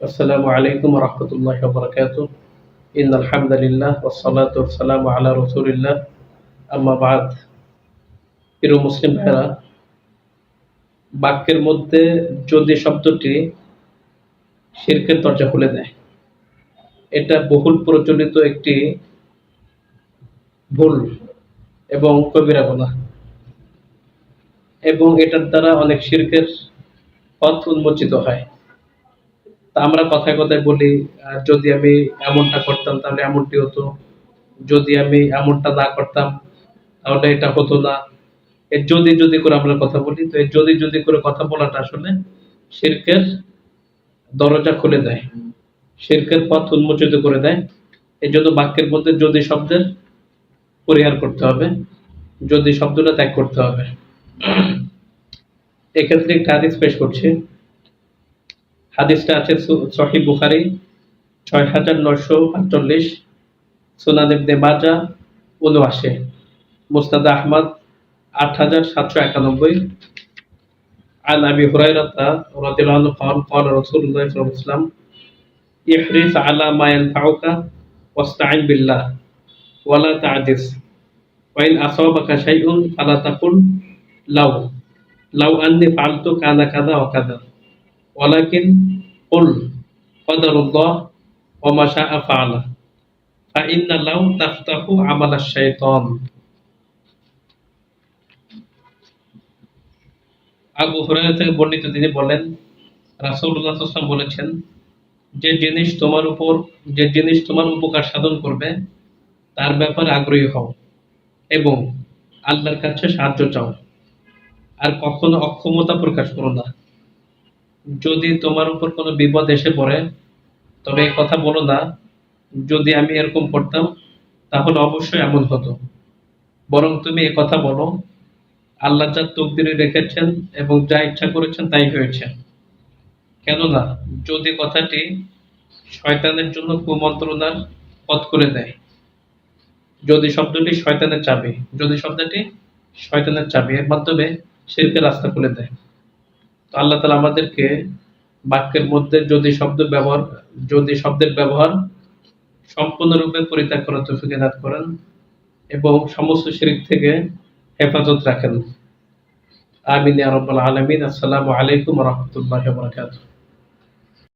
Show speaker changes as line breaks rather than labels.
আসসালামু আলাইকুম রহমতুল্লাহ বরকাত আলহামদুলিল্লাহ ওসালাত সালাম রসুলিল্লাহ। আম্মাবাদ প্রিয় মুসলিম ভাইরা বাক্যের মধ্যে যদি শব্দটি শিরকের দরজা খুলে দেয়, এটা বহুল প্রচলিত একটি ভুল এবং কবিরা গোনা এবং এটার দ্বারা অনেক শিরকের পথ উন্মোচিত হয়। তা আমরা কথায় কথায় বলি যদি আমি এমনটা করতাম, তাহলে এমনটি হতো। যদি আমি এমনটা না করতাম, তাহলে এটা হতো না। এর যদি যদি করে আমরা কথা বলি, তো এই যদি যদি করে কথা বলাটা আসলে শিরকের দরজা খুলে দেয়, শিরকের পথ উন্মোচিত করে দেয়। এই জন্য বাক্যের মধ্যে যদি শব্দের পরিহার করতে হবে, যদি শব্দটা ত্যাগ করতে হবে। এক্ষেত্রে একটা হাদিস পেশ করছি হাদিসটা আছে সু- সহি বুখারি ছয় হাজার নয়শো আটচল্লিশ সুনান ইবনে মাজা উনআশি মুস্তাদ আহমদ আট হাজার সাতশো একানব্বই عن أبي هريرة رضي الله عنه قال قال رسول الله صلى الله عليه وسلم احرص على ما ينفعك واستعن بالله ولا تعجز وإن أصابك شيء فلا تقل لو লাউ আন্নি ফালতু কাদা কাদা অকাদা। ওয়ালাকিন কুল কদারুল্লাহ ওয়া শা ফাআলা। ফা ইন্না লাউ তাফতাহু আমালাশ শাইতান। আবু হুরায়রা থেকে বর্ণিত তিনি বলেন, রাসূলুল্লাহ সাল্লাল্লাহু বলেছেন, যে জিনিস তোমার উপর, যে জিনিস তোমার উপকার সাধন করবে, তার ব্যাপারে আগ্রহী হও এবং আল্লাহর কাছে সাহায্য চাও। আর কখনো অক্ষমতা প্রকাশ করো না। যদি তোমার উপর কোনো বিপদ এসে পড়ে, তবে এই কথা বলো না, যদি আমি এরকম করতাম, তাহলে অবশ্যই এমন হতো। বরং তুমি এ কথা বলো, আল্লাহ যা তকদিরে রেখেছেন এবং যা ইচ্ছা করেছেন তাই হয়েছে। কেননা, যদি কথাটি শয়তানের জন্য কুমন্ত্রণার পথ করে দেয়, যদি শব্দটি শয়তানের চাবি, যদি শব্দটি শয়তানের চাবি, এর মাধ্যমে শিরকের রাস্তা খুলে দেয়। তো আল্লাহ তালা আমাদেরকে বাক্যের মধ্যে যদি শব্দ ব্যবহার, যদি শব্দের ব্যবহার সম্পূর্ণরূপে পরিত্যাগ করার তৌফিক দান করেন এবং সমস্ত শিরিক থেকে হেফাজত রাখেন। আমিন আরব্বাল আলমিন। আসসালামু আলাইকুম রহমতুল্লাহ বারাকাতুহু।